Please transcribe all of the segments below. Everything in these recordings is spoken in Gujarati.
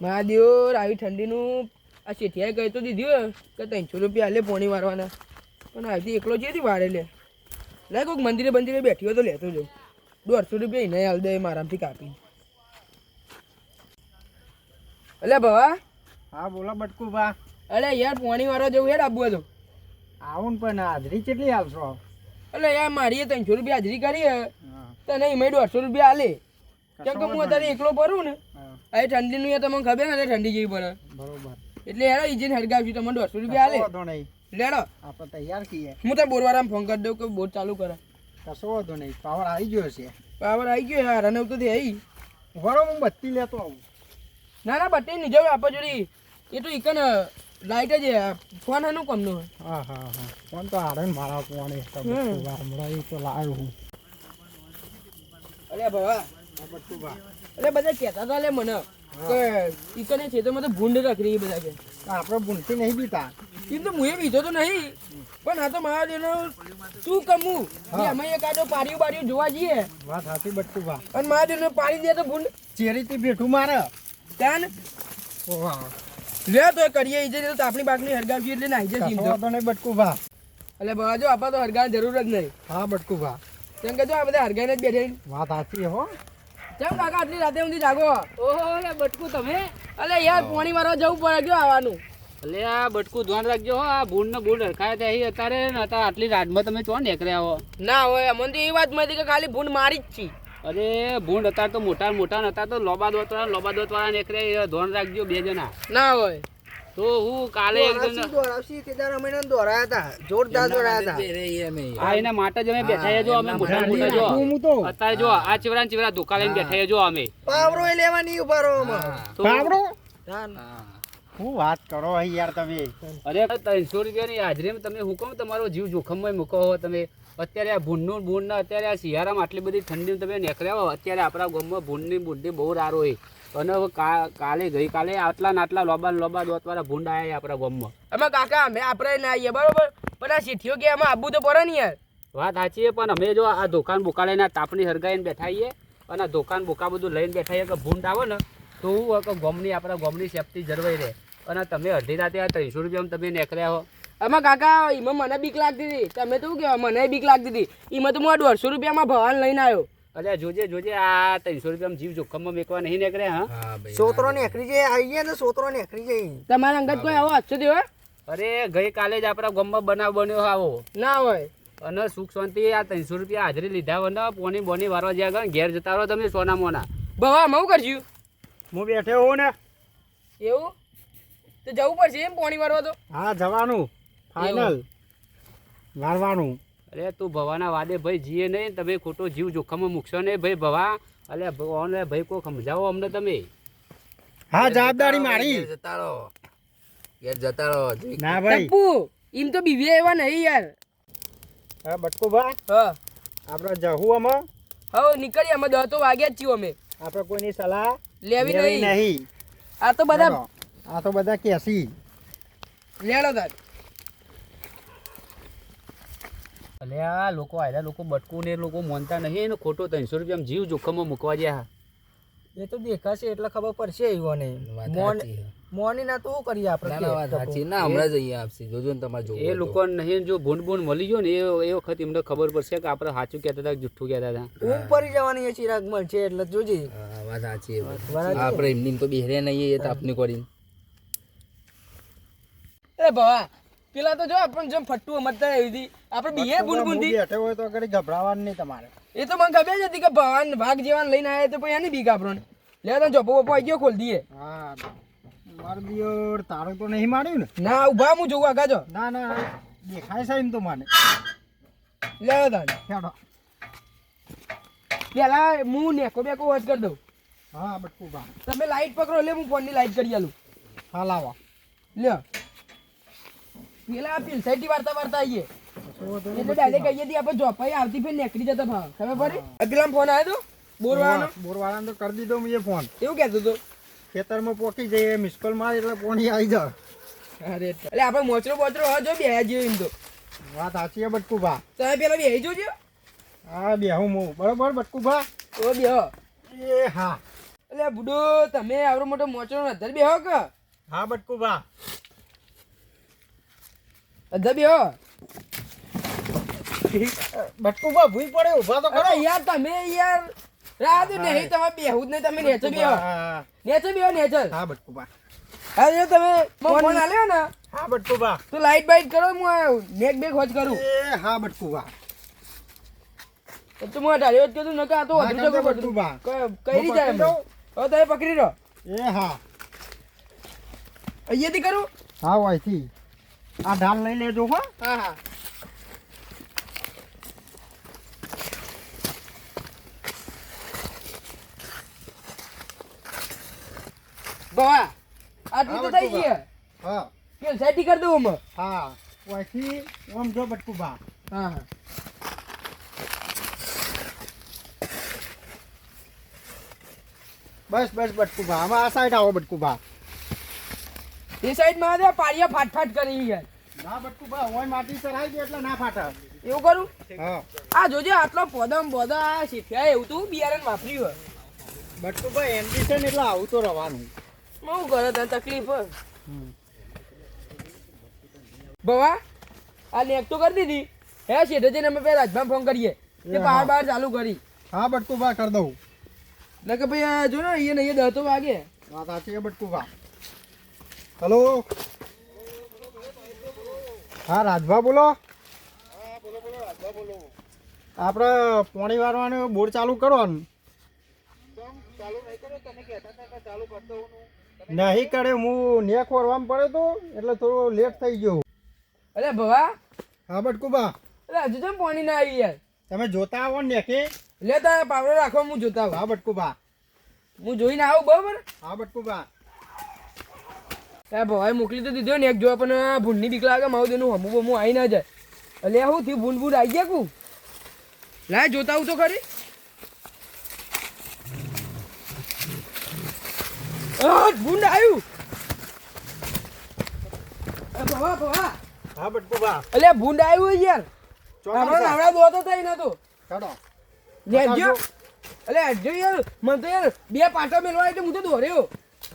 મહાદેવ આવી ઠંડીનું આ શેઠિયાએ કહી તો દીધી હોય કે ત્રણસો રૂપિયા હાલે પોણી મારવાના પણ આવતી એકલો છે વારે લે. લે કોઈક મંદિરે બંદિરે બેઠી હોય તો લેતો જો દોઢસો રૂપિયા એને હાલ દે મારામથી કાપી. અલે ભવા? હા બોલો બટકુ ભા અરે યાર પોણી વાળો જવું યાર આબુ હતો આવું ને પણ હાજરી કેટલી આવશો એટલે યાર મારી ત્રણસો રૂપિયા હાજરી કરી હે. હા તને એમાં દોઢસો રૂપિયા હાલે કેમ કે હું અત્યારે એકલો ભરું ને? આ ઠંડીનું યાર તમને ખબર ને ઠંડી જેવી પડે. બરોબર. એટલે હેડો ઇજિન હરગાવશું તમને દોઢસો રૂપિયા નહીં. લેડો. આપણે તૈયાર છીએ. હું તો બોરવાળામાં ફોન કરી દઉં કે બોર ચાલુ કરે. કશો વાંધો નહીં પાવર આવી ગયો છે. પાવર આવી ગયો યાર અને તો થઈ વરો હું બત્તી લેતો આવું. ના ના બત્તી નહીં જવું આપણે જોડી એ તો ઇકન લાઈટ જ હે. ફોન હનું કમનો હા હા હા. ફોન તો આરે મારા ફોન એ તો હમ. હમણાં તો લાવ્યો હું. અરે ભવા હા બટકુ બા એટલે બધા કહેતા હતા લે મને કે ઇકને છે તો ભૂંડ રખડી બધા કે આપણે ભૂંડથી નહીં બીતા એમ તો હું એ બીજો તો નહીં પણ આ તો મારા જેનો શું કમું? કે અમે એક આડો પાડ્યું પાડ્યું જોવા જઈએ. વાત સાચી બટકુ બા અને મારા જેનો પાડી દે તો ભૂંડ. ચેરીથી બેઠું મારે. ત્યાં લે તો કરીએ ઈજે તો આપણી બાકની હરગાવજી એટલે નાઈ જશે તો. નહીં બટકુ બા એટલે જો આપા તો હરગાવ જરૂર જ નહીં. હા બટકુ બા કેમ કે જો આ બધા હરગાઈને જ બેઠે વાત સાચી હો. કેમ કાકા? આટલી રાતે સુધી જાગો? ઓહો લે બટકું તમે? અલે યાર પાણી મારવા જવું પડે કયો આવવાનું? એટલે આ બટકું ધ્યાન રાખજો હો આ ભૂંડ ને ભૂંડ રખાય ત્યાં અત્યારે ને અત્યારે આટલી રાતમાં તમે ચો નીકળ્યા હો? ના હોય અમને તો એ વાત મળી કે ખાલી ભૂંડ મારી જ છી. અરે ભૂંડ અત્યારે તો મોટા મોટા ને અત્યારે તો લોબા દોત વાળા લોબા દોત વાળા નીકળ્યા એ ધ્યાન રાખજો બે જણા. ના હોય. તો હું કાલે એક હતા. જોરદાર દોડાયા હા એના માટે જ અમે બેઠા જો અમે મોટા ને મોટા જો. હું તો. અત્યારે જો આ ચિવરા ચિવરા ચીવરા લઈને બેઠા જો અમે. પાવરો એ લેવાની ઊભા રહો પાવરો હું. વાત કરો અહીં યાર તમે? અરે ત્રણસો રૂપિયાની હાજરીમાં તમે હુકમ તમારો જીવ જોખમમાં મૂકો હો તમે. અત્યારે આ ભૂંડનું ભૂંડ ને અત્યારે આ શિયાળામાં આટલી બધી ઠંડી તમે નીકળ્યા હો અત્યારે આપણા ગામમાં ભૂંડની ભૂંડી બહુ રારો હોય. અને હવે કા- કાલે ગઈકાલે આટલા ને આટલા લોબા ને લોબા દોતવાળા ભૂંડ આવ્યા આપણા ગામમાં. અમે કાકા અમે આપણે ના આવીએ બરોબર? પણ આ શીઠીઓ કે આમાં આબુ તો પડે ને યાર. વાત સાચી પણ અમે જો આ દુકાન બોકા લઈને આ તાપણી હરગાઈને બેઠા છીએ અને આ દુકાન બુકા બધું લઈને બેઠા છીએ કે ભૂંડ આવે ને તો હું કે ગોમની આપણા ગોમની સેફટી જળવાઈ રહે. અને તમે અડધી રાતે આ ત્રણસો રૂપિયામાં તમે નીકળ્યા હો. અમે કાકા એમાં મને બીક લાગતી હતી. તમે તો શું કહેવા મને બીક લાગતી હતી. એમાં તો હું દોઢસો રૂપિયામાં ભવાન લઈને આવ્યો. અરે જોજે જોજે આ ત્રણસો રૂપિયા જીવ જોખમમાં મેકવા નહીં નીકળે હા? સોતરો નીકળી જાય આવી ગયા ને સોતરો નીકળી જાય. તમારા અંગત કોઈ આવો હાથસો થયો અરે ગઈ કાલે જ આપણા ગામમાં બનાવ બન્યો આવો. ના હોય. અને સુખ શાંતિ આ ત્રણસો રૂપિયા હાજરી લીધા વના પોની બોની વારવા જ્યાં આગળ ઘેર જતા રહો તમે સોના મોના. બવા મઉ કરજ્યું. હું બેઠો હોઉં ને. એવું? તો જવું પડશે એમ પોણી વારવા તો? હા જવાનું. ફાઇનલ મારવાનું અરે તું ભવાના વાદે ભાઈ જીએ નહીં તમે ખોટો જીવ જોખમમાં મૂકશો નહીં ભાઈ ભવા. અલે ભગવાન ભાઈ કોઈ સમજાવો અમને તમે? હા જવાબદારી મારી. ના ભાઈ. ટપ્પુ ઈમ તો બીવી એવા નહીં યાર. હા બટકો ભા. હા. આપણે જવું અમે. હો નીકળીએ અમે દસ તો વાગ્યા જ છીએ અમે. આપણે કોઈની સલાહ લેવી લેવી નહીં. નહીં. આ તો બધા આ તો બધા કેસી. લેડો તાર. અલે આ લોકો આયલા લોકો બટકું ને એ લોકો માનતા નહીં એનો ખોટો ત્રણસો રૂપિયા જીવ જોખમમાં મૂકવા જ્યા. એ તો દેખાશે એટલે ખબર પડશે એવોને મોની ના તો શું કરીએ આપણે? એ લોકો નહીં જો ભૂંડ ભૂંડ મળી ગયો ને એ એ વખત એમને ખબર પડશે કે આપણે સાચું કહેતા હતા જુઠ્ઠું કહેતા હતા. ઊંઘ પડી જવાની એ ચિરાગ મળશે એટલે જોજે. આપણે એમની તો બેહરે નહીં એ તાપની કરીને. એ ભવા પેલા તો જો આપણને જેમ ફટ્ટુ મતતા આવી હતી આપણે બીએ બુન બુનથી બેઠે હોય તો આગળ ગભરાવાનું નહીં તમારે. એ તો મને ખબર જ હતી કે ભવાન ભાગ જેવાન લઈને આવ્યા તો પછી એની બીક આપણને. લે તો ચોપો બપો આવી ગયો ખોલ દઈએ. હા માર દિયો તારું તો નહીં માર્યું ને? ના ઊભા હું જોઉં આગા જો. ના ના દેખાય છે એમ તો મને. લે તાન હેડો. પેલા હું નેકો બેકો વાત કરી દઉં. હા બટકુ બા તમે લાઈટ પકડો લે હું ફોનની લાઈટ કરી આલું. હા લાવો. લ્યો. પેલા પિલસાઈટી વાર્તા વાર્તા આવીએ એટલે ડાયરેક્ટ કહીએ હતી આપણે જોપાઈ આવતી ફેર નીકળી જતા ભાવ. ખબર પડી? પેલા ફોન આવ્યો તો? બોરવાનો બોરવાળાને તો કરી દીધો મેં ફોન એવું કહેતો હતો ખેતરમાં પોકી જઈએ મિસ કોલ માર એટલે પોણી આવી જાવ અરે એટલે આપણે મોચરો બોચરો હોય જો બે જેવો એમ તો. વાત સાચી છે બટકુ ભા. તમે પેલા બે જોજો હા બે હું બરોબર બટકુ ભા? તો બે એ હા. એટલે બુડો તમે આવડો મોટો મોચો અધર બે હો કે? હા બટકુભા અધર બે હો. ભૂઈ પડે ઊભા તો અરે યાર તમે યાર. રાત નહીં તમે બેહું નહીં તમે નેચો બે હા નેચો બે નેચર હા બટકુભા અરે તમે ફોન આલ્યો ને હા બટકુભા તો લાઈટ બાઈટ કરો હું નેક બેક હોજ કરું. એ હા બટકુભા તું ઢાળ્યો જ કીધું નકા તો અધરું જગું. ક- કઈ રીતે પકડી દઉં? હવે તમે પકડી રહો એ હા. અહીંયાથી કરું? હા વાયથી આ ઢાલ લઈ લેજો હો. હા હા. બવા આટલું તો થઈ ગઈ હા. કે સેટી કરી દઉં અમે હા પછી ઓમ જો બટકુભા. હા હા. બસ બસ બટકુભા. આમાં આ સાઈડ આવો બટકુભા. એ સાઈડમાં દે પાળિયા ફાટ ફાટ કરી યાર. ના બટકુભા ઓય માટી ચડાઈ દે એટલે ના ફાટા. એવું કરું? હા. આ જોજે આટલો પોદમ પોદા શીખ્યા એવું તું બિયારણ વાપર્યું હોય. બટકુભા એમ્બિશન એટલે આવું તો રવાનું શું કરે તને તકલીફ બવા આ લેક તો કરી દીધી. હે શેઠે જઈને અમે પેલા રાજભાઈ ફોન કરીએ. કે બહાર બહાર ચાલુ કરી. હા બટકુભા કરી દઉં. એટલે કે ભાઈ આ જો ને અહીંયા નહીં અહીંયા તો વાગે. વાત સાચી છે બટકુભા હલો. હા રાજભા બોલો. આપણે પોણી વારવાનું બોર ચાલુ કરવાનું નહીં કરે હું નેક વરવામાં પડ્યો તો એટલે થોડો લેટ થઈ ગયો. અરે ભવા. હા બટકુબા. અરે હજુ તો પોણી ના આવી યાર? તમે જોતા આવો ને નેકે. લે તારા પાવડો રાખો હું જોતા આવું. હા બટકુબા. હું જોઈને આવું બરોબર? હા બટકુભા એ ભવાએ મોકલી તો દીધો ને એક જોવા પણ આ ભૂંડની બીક લાગે મારું તેનું હમું બમું આવી ના જાય. એટલે શું થયું ભૂંડ ભૂંડ આવી ગયા કું? લાય જોતા આવું તો ખરી. ભૂંડ આવ્યું ભવા ભવા. હા બટકુભા અલે ભૂંડ આવ્યું યાર. આપણો દોતો થઈ નતો ચડો. યાર મને તો યાર બે પાટા મેળવા તો હું તો દોર્યો.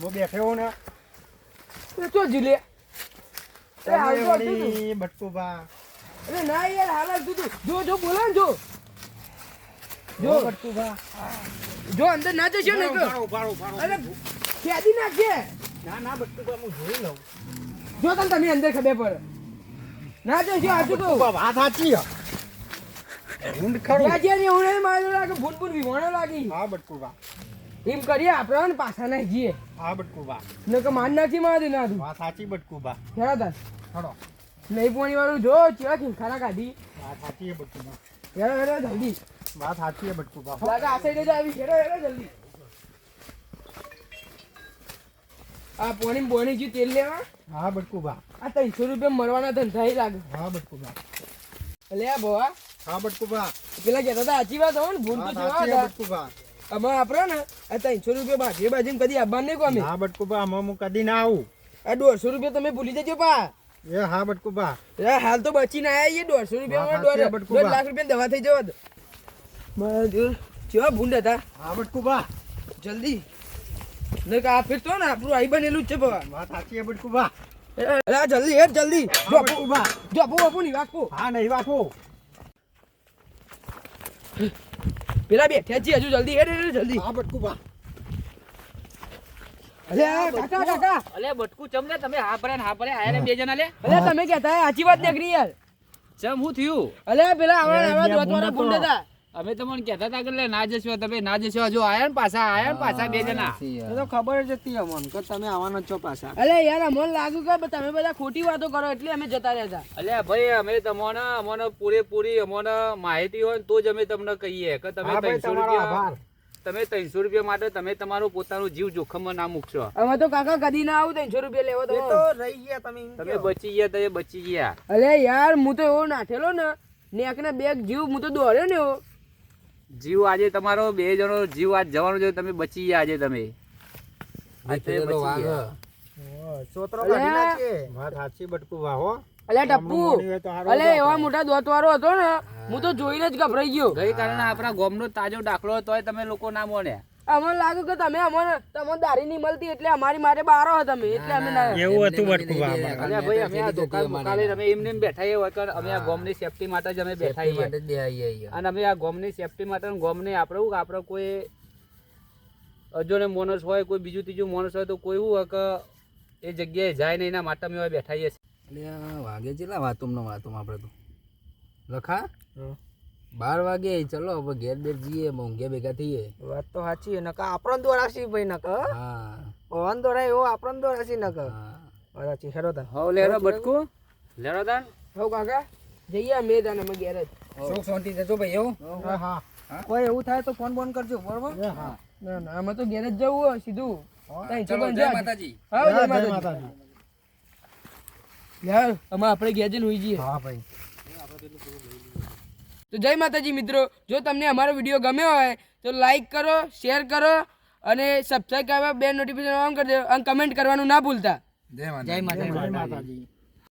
હું ને. એ તો જીલે એ હાલ તો હતું તું. અરે ના યાર હાલ હાલ તું તું. જો જો બોલા ને જો. જો. જો જો અંદર ના જશો ને. અરે ખેદી નાખજે. ના ના બટકુભા હું જોઈ લઉં. જો તને તમે અંદર ખબર પડે. ના જશો આજુ તો વાત સાચી. ઊંડ ખરો. રાજ્ય ને હું મારે લાગે ભૂન ભૂન વિવાણો લાગી. હા બટકુભા. એમ કરીએ આપણે ને પાછા ના જઈએ હા બટકુભા ન કે માન નાખી મારે ના દઉં હા સાચી બટકુભા ખેડા દાસ ખડો નહીં પોણી વાળું જો ચેવા ખીંખાના કાઢી. હા સાચી હે બટકુભા હેરો હેરો જલ્દી. વાત સાચી બટકુભા હો. લાગે આ સાઈડે જ આવી. હેરો હેરો જલ્દી. આ પોણી બોણી જી તેલ લેવા હા બટકુભા આ ત્રણસો રૂપિયા મરવાના ધંધા એ લાગે. હા બટકુભા એટલે આ બોવા હા બટકુભા પેલા કહેતા હતા સાચી વાત હોય ને ભૂલ તો જેવા સાચી હતા આપણે ને આ ત્રણસો રૂપિયા બાજુ બાજુ કદી આવવાનું નહીં કોમે હા બટકુભા આમાં હું કદી ના આવું. આ દોઢસો રૂપિયા તમે ભૂલી જજો પા એ હા બટકુભા એ હાલ તો બચીને આયા આવ્યા દોઢસો રૂપિયા દોઢ લાખ રૂપિયા દવા થઈ જવા બસ કેવા ભૂંડ હતા. હા બટકુભા જલ્દી. નહીં આ ફેર તો ને આપણું આઈ બનેલું જ છે બાબા વાત સાચી હે બટકુભા અરે જલ્દી હેડ જલ્દી. જો બટકુભા જો આપો આપો ની વાગો હા નહીં વાપો પેલા બેઠ્યા છીએ હજુ જલ્દી હેડ હેડ જલ્દી. હા બટકુભા અરે અલે કાકા કાકા. અલે બટકું ચમ લે? તમે હા પડે હા પડે આયા રે બે જણા લે? અલે તમે કહેતા હે, સાચી વાત ને યાર ચમ હું થયું? અરે પેલા આવડા આવડા બે ભૂંડ હતા. અમે તમને કહેતા હતા કે ના જશો તમે ના જશો જો આયા ને પાછા આયા ને પાછા બે જણા. એ તો ખબર જ હતી અમને કે તમે આવવાના છો પાછા. અલે યાર અમને લાગ્યું કે તમે બધા ખોટી વાતો કરો એટલે અમે જતા રહ્યા હતા. અલે ભાઈ અમે તમને અમને પૂરેપૂરી અમને માહિતી હોય તો જ અમે તમને કહીએ કે તમે ત્રણસો રૂપિયા તમે ત્રણસો રૂપિયા માટે તમે તમારું પોતાનું જીવ જોખમમાં ના મૂકશો. અમે તો કાકા કદી ના આવું ત્રણસો રૂપિયા લેવો એ તો તો રહી ગયા તમે તમે બચી ગયા તમે બચી ગયા. અરે યાર હું તો એવો નાઠેલો ને નેક ને બેગ જીવ હું તો દોડ્યો ને એવો. જીવ આજે તમારો બે જણો જીવ આજ જવાનો છે તમે બચી ગયા આજે તમે. હો તો મોટા દોતવારો હતો ને હું તો જોઈને જ ગભરાઈ ગયો. ગઈ કારણે આપણા ગોમનો તાજો દાખલો તોય તમે લોકો ના મોને. અમને લાગ્યું કે તમે અમને તમને દારી નહીં મળતી એટલે અમારી માટે બારો હતા તમે. એટલે અમે ના એવું હતું બટકું બાબા અરે ભાઈ અમે આ દુકાન મુકાલે અમે એમને એમ બેઠા હોય કે અમે આ ગોમની સેફટી માટે જ અમે બેઠા છીએ. માટે બે અહીંયા. અને અમે આ ગોમની સેફટી માટે ગોમને આપણે આપણે કોઈ અજોને મોનસ હોય કોઈ બીજું ત્રીજું મોનસ હોય તો કોઈ એવું હોય કે એ જગ્યાએ જાય નહીં એના માટે અમે હવે બેઠા છીએ. એટલે વાગે છે વાતોમ વાતોમ આપણે તો? લખા? બાર વાગે ચલો હવે ઘેર બેર જઈએ મોંઘે ભેગા થઈએ. વાત તો સાચી નક આપણને દોરાશી ભાઈ નક હા. પવન દોરાય એવો આપણને દોરાશી નક હા. સાચી હેરો તને. હો લેરો બટકુ. લેરો તાન. હો કાકા. જઈએ મે તાને અમે ઘેર જ. સુખ શાંતિ જજો ભાઈ એવું? હા હા. કોઈ એવું થાય તો ફોન ફોન કરજો બરોબર? ના ના અમે તો ઘેર જ જવું હોય સીધું. ત્રણસો ચલો જય માતાજી. હા જય માતાજી. યાર અમે આપણે ઘેર જઈને હોઈ જઈએ. હા ભાઈ. તો જય માતાજી મિત્રો જો તમને અમારો વીડિયો ગમ્યો હોય તો લાઈક કરો શેર કરો અને સબસ્ક્રાઈબ કરવા બે નોટિફિકેશન ઓન કરી દો અને કમેન્ટ કરવાનું ના ભૂલતા. જય માતાજી. જય માતાજી.